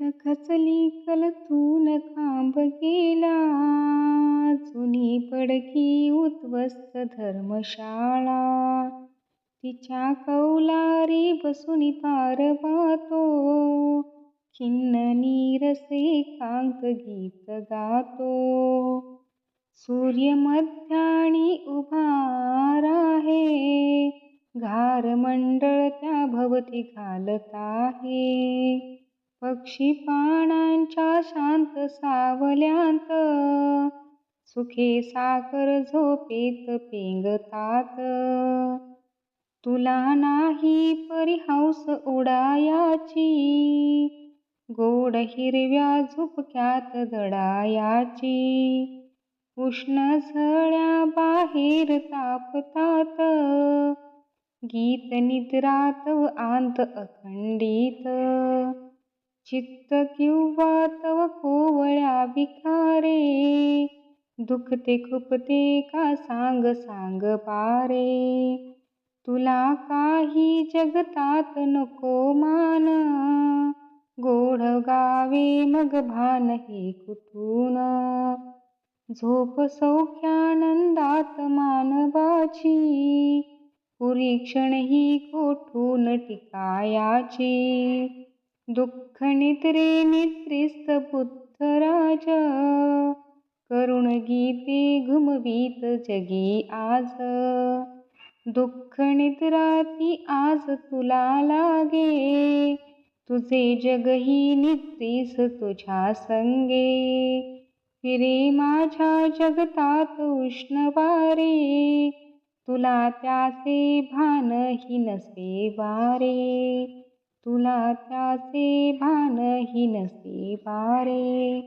खचली कलतून खांब गेला. जुनी पडकी उद्ध्वस्त धर्मशाळा. तिच्या कौलारी बसून पारवातो खिन्न नीरसे कांत गीत गातो. सूर्य मध्याणी उभार आहे घार मंडळ त्या भवती घालत आहे. पक्षी पानांच्या शांत सावल्यांत. सुखे साखर झोपेत पेंगतात. तुला नाही परी हौस उडायाची. गोड हिरव्या झुपक्यात दडायाची. उष्ण झळ्या बाहेर तापतात. गीत निद्रात व आंत अखंडित. चित्त किंवा तव कोवळ्या विकारे दुखते खुपते का सांग सांग पारे. तुला काही जगतात नको मान. गोड गावे मग भान हे कुठून झोप सौख्यानंदात मानवाची. पुरीक्षण ही कोठून टिकायाची. दुःख निद्रे निद्रिस्त बुद्धराज करुण गीते घुमवीत जगी आज. दुःख निद्राती आज तुला लागे. तुझे जगही निद्रीस तुझ्या संगे. फिरे माझ्या जगतात उष्ण वारे तुला त्याचे भानही नसे वारे. तुला त्याचे भानही नसे वारे.